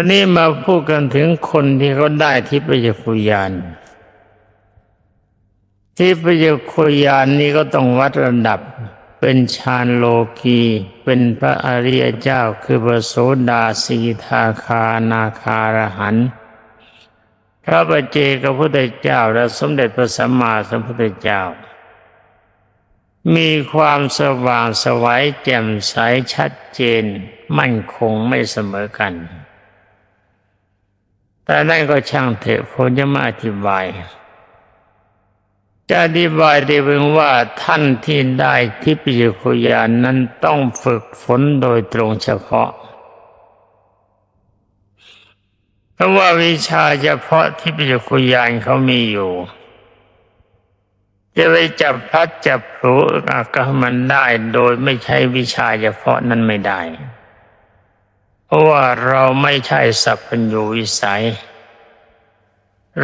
ทีนี้มาพูดกันถึงคนที่เขาได้ทิพยคุยาน ทิพยคุยานนี้ก็ต้องวัดระดับ เป็นฌานโลกี เป็นพระอริยเจ้าคือพระโสดาสีทาคานาคารหันพระปัจเจกพุทธเจ้า และสมเด็จพระสัมมาสัมพุทธเจ้า มีความสว่างสวัยแจ่มใสชัดเจน มั่นคงไม่เสมอกัน แต่นั่นก็ช่างเถอะผมจะมาอธิบาย จะอธิบายได้เพียงว่าท่านที่ได้ทิพยคุยานนั้นต้องฝึกฝนโดยตรงเฉพาะเพราะว่าวิชาเฉพาะทิพยคุยานเขามีอยู่ จะไปจับพัดจับผลูก็มันได้โดยไม่ใช่วิชาเฉพาะนั้นไม่ได้ เพราะว่าเราไม่ใช่สัพพัญญูวิสัย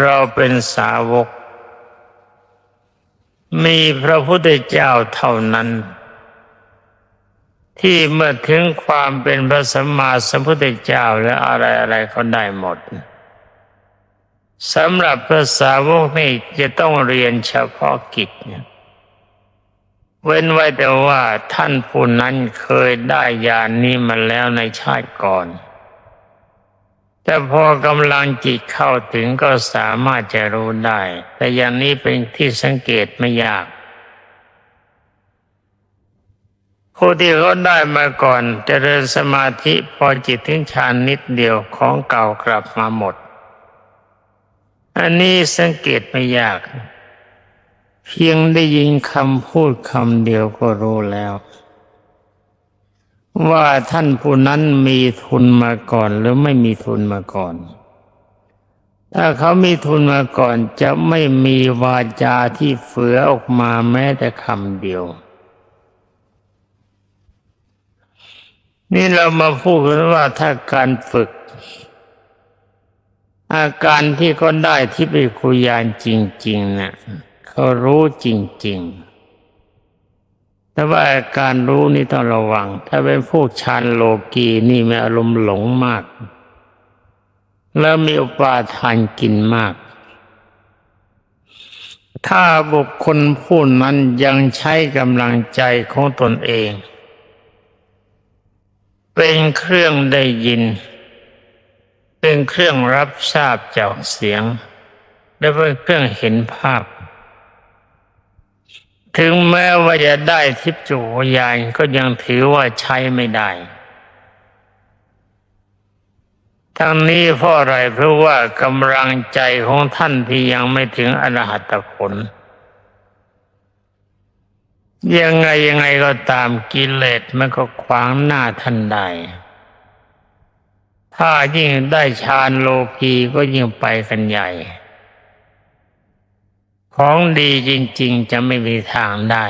เราเป็นสาวก มีพระพุทธเจ้าเท่านั้น ที่เมื่อถึงความเป็นพระสัมมาสัมพุทธเจ้าและอะไรอะไรเขาได้หมดสำหรับพระสาวกนี่จะต้องเรียนเฉพาะกิจเนี่ย เว้นไว้แต่ว่าท่านผู้นั้นเคยได้ญาณนนี้มาแล้วในชาติก่อน แต่พอกำลังจิตเข้าถึงก็สามารถจะรู้ได้ แต่อย่างนี้เป็นที่สังเกตไม่ยากผู้ที่เขาได้มาก่อนจเจริญสมาธิพอจิตถึงฌานนิดเดียวของเก่ากลับมาหมด อันนี้สังเกตไม่ยาก เพียงได้ยินคำพูดคำเดียวก็รู้แล้ว ว่าท่านผู้นั้นมีทุนมาก่อนหรือไม่มีทุนมาก่อน ถ้าเขามีทุนมาก่อนจะไม่มีวาจาที่เฟือออกมาแม้แต่คำเดียว นี่เรามาพูดกันว่าถ้าการฝึก อาการที่เขาได้ที่ไปคุยานจริง ๆนะ่ะ เขารู้จริง ๆ แต่ว่าอาการรู้นี่ต้องระวัง ถ้าเป็นพวกชานโลกีนี่มีอารมณ์หลงมาก แล้วมีอุปาทานกินมาก ถ้าบุคคลผู้นั้นยังใช้กำลังใจของตนเอง เป็นเครื่องได้ยิน เป็นเครื่องรับทราบจากเสียง และเป็นเครื่องเห็นภาพ ถึงแม้ว่าจะได้ทิพย์จุญาณก็ยังถือว่าใช้ไม่ได้ ทั้งนี้เพราะอะไรเพราะว่ากำลังใจของท่านที่ยังไม่ถึงอรหัตผล ยังไงยังไงก็ตามกิเลสมันก็ขวางหน้าท่านได้ ถ้ายิ่งได้ฌานโลกีก็ยิ่งไปกันใหญ่ ของดีจริง ๆ จะไม่มีทางได้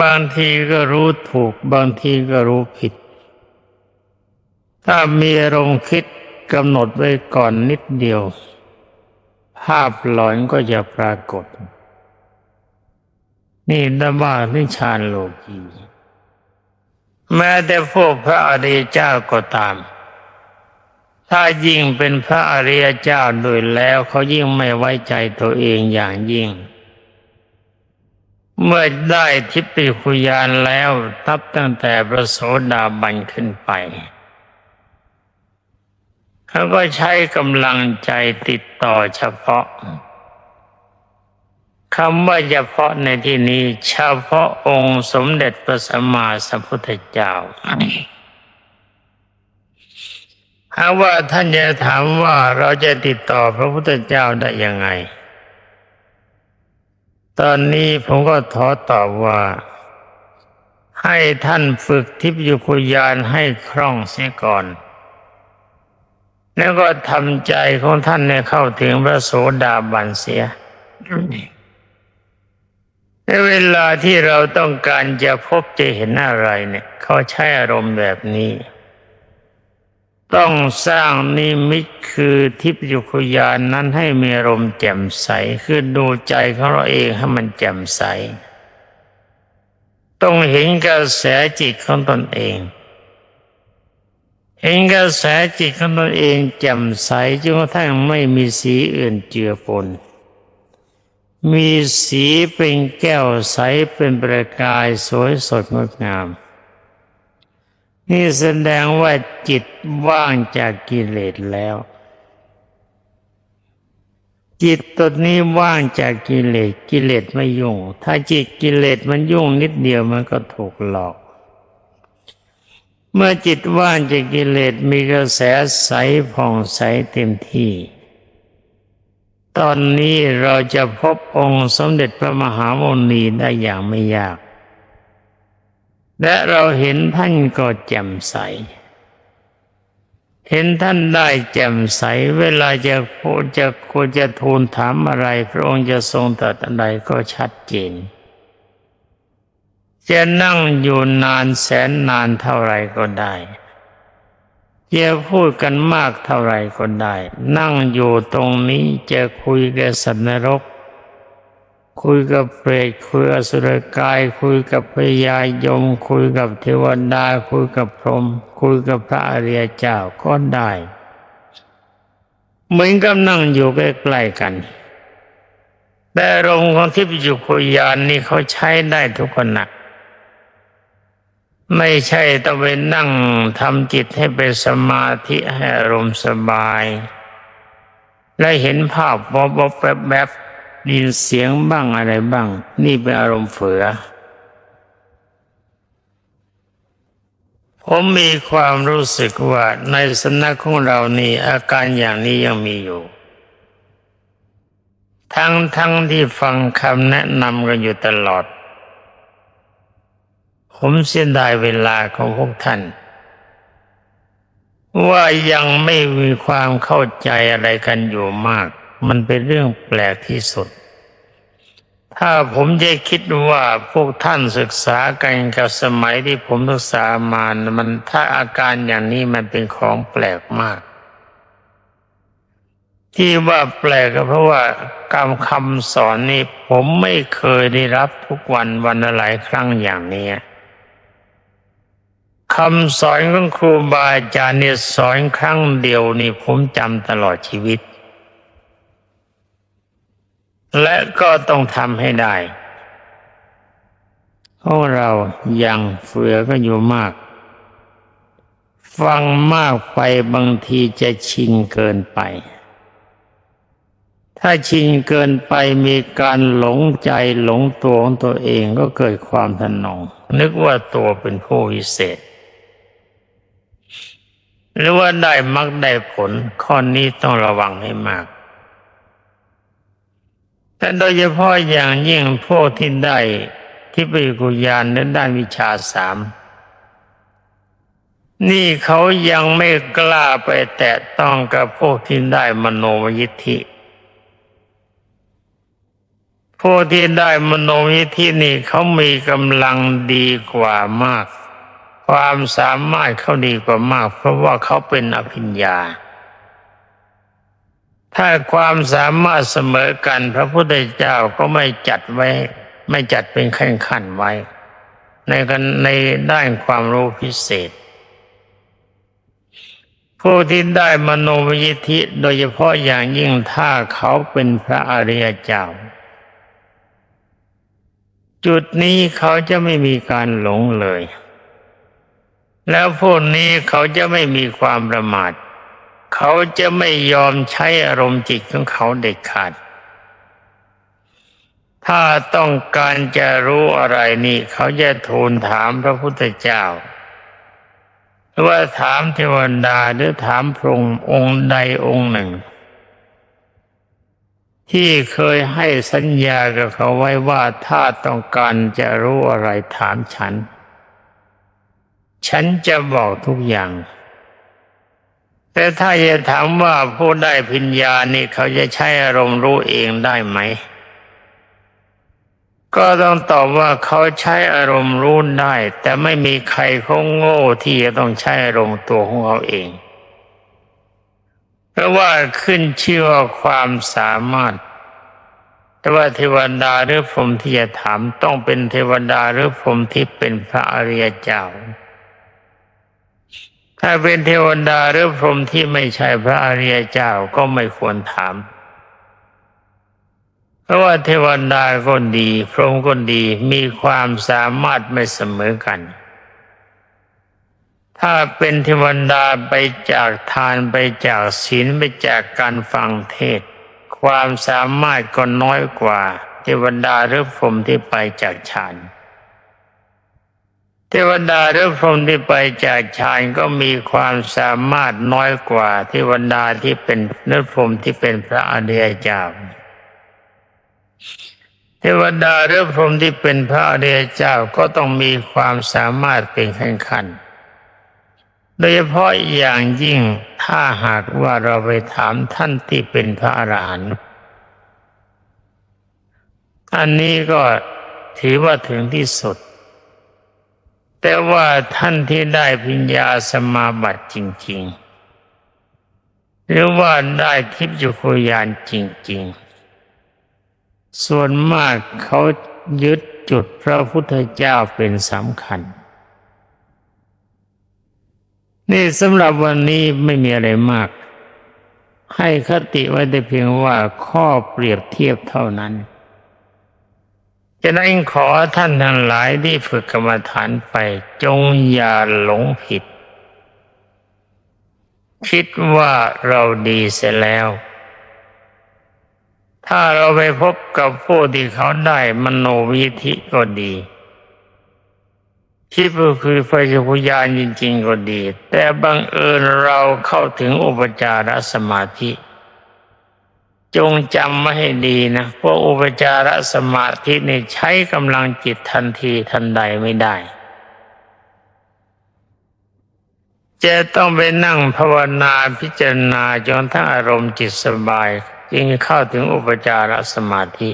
บางทีก็รู้ถูก บางทีก็รู้ผิด ถ้ามีอารมณ์คิดกำหนดไว้ก่อนนิดเดียว ภาพหลอนก็จะปรากฏ นี่นว่านิชานโลกีแม้แต่พวกพระอริยเจ้าก็ตาม ถ้ายิ่งเป็นพระอริยเจ้าโดยแล้วเขายิ่งไม่ไว้ใจตัวเองอย่างยิ่ง เมื่อได้ทิพยคุยานแล้วทับตั้งแต่พระโสดาบันขึ้นไปเขาก็ใช้กำลังใจติดต่อเฉพาะคำว่าเฉพาะในที่นี้เฉพาะองค์สมเด็จพระสัมมาสัมพุทธเจ้า หาว่าท่านจะถามว่าเราจะติดต่อพระพุทธเจ้าได้ยังไง ตอนนี้ผมก็ขอตอบว่า ให้ท่านฝึกทิพยุคุยานให้คล่องเสียก่อน แล้วก็ทำใจของท่านในเข้าถึงพระโสดาบันเสียในเวลาที่เราต้องการจะพบจะเห็นอะไรเนี่ย เขาใช้อารมณ์แบบนี้ ต้องสร้างนิมิตคือทิพยุคุยานนั้นให้มีอารมณ์แจ่มใส คือดูใจของเราเองให้มันแจ่มใส ต้องเห็นกระแสจิตของตนเอง เห็นกระแสจิตของตนเองแจ่มใสจนกระทั่งไม่มีสีอื่นเจือปน มีสีเป็นแก้วใสเป็นประกายสวยสดงดงาม นี่แสดงว่าจิตว่างจากกิเลสแล้ว จิตตัวนี้ว่างจากกิเลสกิเลสไม่ยุ่ง ถ้าจิตกิเลสมันยุ่งนิดเดียวมันก็ถูกหลอก เมื่อจิตว่างจากกิเลสมีกระแสใสผ่องใสเต็มที่ ตอนนี้เราจะพบองค์สมเด็จพระมหาโมนีได้อย่างไม่ยาก และเราเห็นท่านก็แจ่มใส เห็นท่านได้แจ่มใส เวลาจะพูดจะควรจะทูลถามอะไร พระองค์จะทรงตรัสอะไรก็ชัดเจน จะนั่งอยู่นานแสนนานเท่าไรก็ได้จะพูดกันมากเท่าไรก็ได้ นั่งอยู่ตรงนี้จะคุยกับสัตว์นรก คุยกับเปรตคุยกับสุรกาย คุยกับพญายม คุยกับเทวดาคุยกับพรหมคุยกับพระอริยเจ้าก็ได้ เหมือนกับนั่งอยู่ใกล้ๆกัน แต่อารมของทิพยุคุยานนี่เขาใช้ได้ทุกขณะไม่ใช่ต้องไปนั่งทำจิตให้เป็นสมาธิให้อารมณ์สบาย และเห็นภาพบอบแบบแบบ ดินเสียงบ้างอะไรบ้าง นี่เป็นอารมณ์เฟือ ผมมีความรู้สึกว่าในสำนักของเรานี่อาการอย่างนี้ยังมีอยู่ ทั้งทั้งที่ฟังคำแนะนำกันอยู่ตลอด ผมเสียดายเวลาของพวกท่าน ว่ายังไม่มีความเข้าใจอะไรกันอยู่มาก มันเป็นเรื่องแปลกที่สุด ถ้าผมจะคิดว่าพวกท่านศึกษากันกับสมัยที่ผมศึกษามามันถ้าอาการอย่างนี้มันเป็นของแปลกมาก ที่ว่าแปลกก็เพราะว่ากรรคำสอนนี้ผมไม่เคยได้รับทุกวันวันละหลายครั้งอย่างนี้คำสอนของครูบาอาจารย์เนี่ยสอนครั้งเดียวนี่ผมจำตลอดชีวิต และก็ต้องทำให้ได้เพราะเรายังเฟือก็อยู่มาก ฟังมากไปบางทีจะชินเกินไป ถ้าชินเกินไปมีการหลงใจหลงตัวของตัวเองก็เกิดความทนง นึกว่าตัวเป็นผู้วิเศษ หรือว่าได้มักได้ผลข้อนี้ต้องระวังให้มาก แต่โดยเฉพาะอย่างยิ่งพวกที่ได้ที่ปริกุญาณในด้านวิชาสามนี่เขายังไม่กล้าไปแตะต้องกับพวกที่ได้มโนมยิทธิพวกที่ได้มโนมยิทธินี่เขามีกำลังดีกว่ามาก ความสามารถเขาดีกว่ามาก เพราะว่าเขาเป็นอภิญญา ถ้าความสามารถเสมอกันพระพุทธเจ้าก็ไม่จัดไว้ ไม่จัดเป็นขั้นขั้นๆไว้ ในกันในด้านความรู้พิเศษ ผู้ที่ได้มโนมยิทธิโดยเฉพาะอย่างยิ่งถ้าเขาเป็นพระอริยเจ้า จุดนี้เขาจะไม่มีการหลงเลย แล้วพวกนี้เขาจะไม่มีความประมาท เขาจะไม่ยอมใช้อารมณ์จิตของเขาเด็ดขาด ถ้าต้องการจะรู้อะไรนี่ เขาจะทูลถามพระพุทธเจ้าหรือว่าถามเทวดาหรือถามพระององค์ใดองค์หนึ่ง ที่เคยให้สัญญากับเขาไว้ว่าถ้าต้องการจะรู้อะไรถามฉัน ฉันจะบอกทุกอย่าง แต่ถ้าจะถามว่าผู้ได้พิญญานี่เขาจะใช้อารมณ์รู้เองได้ไหม ก็ต้องตอบว่าเขาใช้อารมณ์รู้ได้ แต่ไม่มีใครเขาโง่ที่จะต้องใช้อารมณ์ตัวของเขาเอง เพราะว่าขึ้นชื่อว่าความสามารถ แต่ว่าเทวดาหรือพรหมที่จะถามต้องเป็นเทวดาหรือพรหมที่เป็นพระอริยเจ้า ถ้าเป็นเทวดาหรือพรหมที่ไม่ใช่พระอริยเจ้าก็ไม่ควรถาม เพราะว่าเทวดาก็ดี พรหมก็ดีมีความสามารถไม่เสมอกัน ถ้าเป็นเทวดาไปจากทานไปจากศีลไปจากการฟังเทศ ความสามารถก็น้อยกว่า เทวดาหรือพรหมที่ไปจากฌาน เทวดาหรือพรหมที่ไปจากฌานก็มีความสามารถน้อยกว่าเทวดาที่เป็นนรพรหมที่เป็นพระอริยเจ้าเทวดาหรือพรหมที่เป็นพระอริยเจ้าก็ต้องมีความสามารถเป็นขั้นขั้นโดยเฉพาะอย่างยิ่งถ้าหากว่าเราไปถามท่านที่เป็นพระอรหันต์อันนี้ก็ถือว่าถึงที่สุด แต่ว่าท่านที่ได้ปัญญาสมาบัติจริง ๆ หรือว่าได้ทิพยุคุยานจริง ๆ ส่วนมากเขายึดจุดพระพุทธเจ้าเป็นสำคัญ นี่สำหรับวันนี้ไม่มีอะไรมาก ให้คติไว้แต่เพียงว่าข้อเปรียบเทียบเท่านั้น จะนั้นขอท่านทั้งหลายที่ฝึกกรรมฐานไปจงอย่าหลงผิด คิดว่าเราดีเสียแล้ว ถ้าเราไปพบกับผู้ที่เขาได้มโนวิธิก็ดีคิดว่าคือไฟจักรยานจริง ๆ ก็ดี แต่บังเอิญเราเข้าถึงอุปจารสมาธิ จงจำมาให้ดีนะเพราะอุปจารสมาธินี่ใช้กำลังจิตทันทีทันใดไม่ได้ จะต้องไปนั่งภาวนาพิจารณาจนทั้งอารมณ์จิตสบาย จึงเข้าถึงอุปจารสมาธิ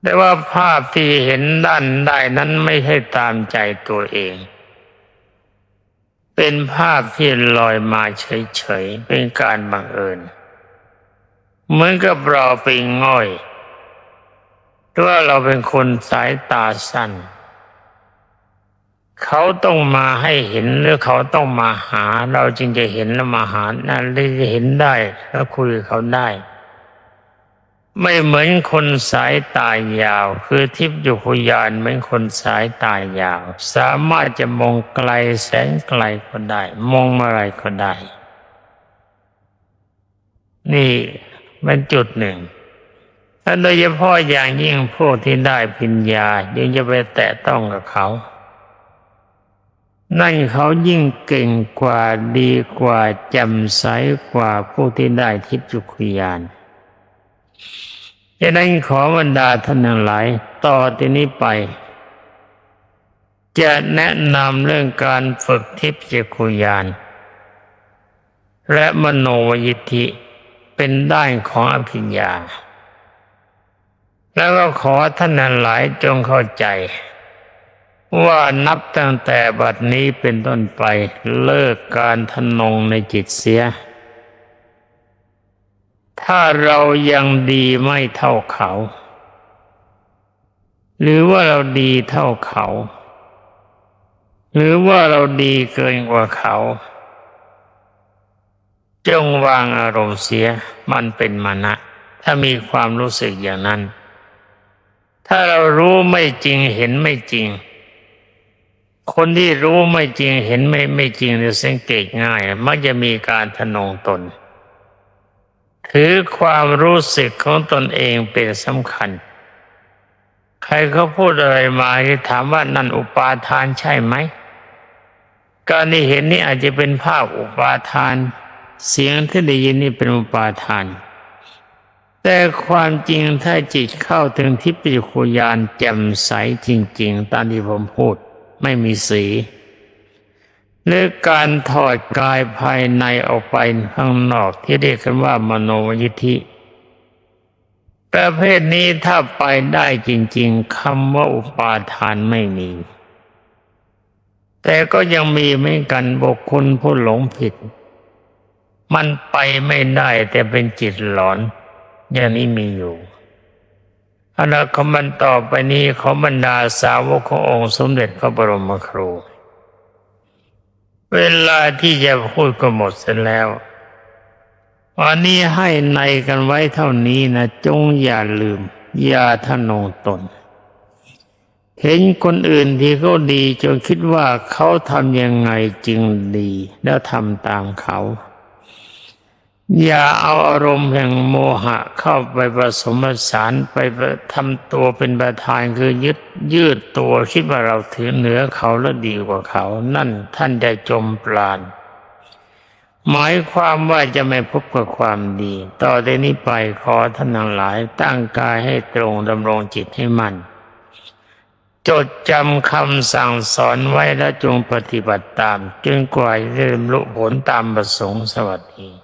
แต่ว่าภาพที่เห็นด้านได้นั้นไม่ใช่ตามใจตัวเอง เป็นภาพที่ลอยมาเฉยๆเป็นการบังเอิญ เหมือนกับเราเป็นง่อยหรือว่าเราเป็นคนสายตาสั้น เขาต้องมาให้เห็นหรือเขาต้องมาหา เราจึงจะเห็นและมาหานั่นเลยจะเห็นได้แล้วคุยกับเขาได้ ไม่เหมือนคนสายตายาว คือทิพยุคุยานเหมือนคนสายตายาว สามารถจะมองไกลแสนไกลก็ได้ มองอะไรก็ได้ นี่ มันจุดหนึ่งและโดยเฉพาะอย่างยิ่งพวกที่ได้ปัญญายังจะไปแตะต้องกับเขา นั่นเขายิ่งเก่งกว่าดีกว่าจำใสกว่าผู้ที่ได้ทิพยุคุยานฉะนั้นขอบรรดาท่านทั้งหลายต่อที่นี้ไป จะแนะนำเรื่องการฝึกทิพยคุยาน และมโนวยิทธิ เป็นด้านของอภิญญา แล้วก็ขอท่านหลายจงเข้าใจ ว่านับตั้งแต่บัดนี้เป็นต้นไปเลิกการทนงในจิตเสีย ถ้าเรายังดีไม่เท่าเขา หรือว่าเราดีเท่าเขา หรือว่าเราดีเกินกว่าเขา จงวางอารมณ์เสียมันเป็นมานะ ถ้ามีความรู้สึกอย่างนั้น ถ้าเรารู้ไม่จริงเห็นไม่จริง คนที่รู้ไม่จริงเห็นไม่ไม่จริงจะสังเกตง่ายมักจะมีการทนงตน ถือความรู้สึกของตนเองเป็นสำคัญ ใครเขาพูดอะไรมาที่ถามว่านั่นอุปาทานใช่ไหม การที่เห็นนี่อาจจะเป็นภาพอุปาทาน เสียงที่ได้ยินนี่เป็นอุปาทาน แต่ความจริงถ้าจิตเข้าถึงทิพยคุยานแจ่มใสจริง ๆ ตามที่ผมพูดไม่มีสีหรือการถอดกายภายในออกไปข้างนอกที่เรียกกันว่ามโนยิธิ ประเภทนี้ถ้าไปได้จริง ๆคำว่าอุปาทานไม่มี แต่ก็ยังมีเหมือนกันบุคคลผู้หลงผิด มันไปไม่ได้แต่เป็นจิตหลอน อย่างนี้มีอยู่อนนั้นคำบรรต่อไปนี้ขอบรรดาสาวกขององค์สมเด็จพระบรมครู เวลาที่จะพูดก็หมดเสร็จแล้ววันนี้ให้ในกันไว้เท่านี้นะจงอย่าลืม อย่าทะนงตน เห็นคนอื่นที่เขาดีจนคิดว่าเขาทำยังไงจึงดี แล้วทำตามเขา อย่าเอาอารมณ์แห่งโมหะเข้าไปผสมผสานไปทำตัวเป็นประธานคือยึดยืดตัวคิดว่าเราถือเหนือเขาและดีกว่าเขา นั่นท่านจะจมปราณหมายความว่าจะไม่พบกับความดี ต่อแต่นี้ไปขอท่านทั้งหลายตั้งกายให้ตรงดำรงจิตให้มั่นจดจำคำสั่งสอนไว้และจงปฏิบัติตาม จนกว่าจะบรรลุผลตามประสงค์สวัสดี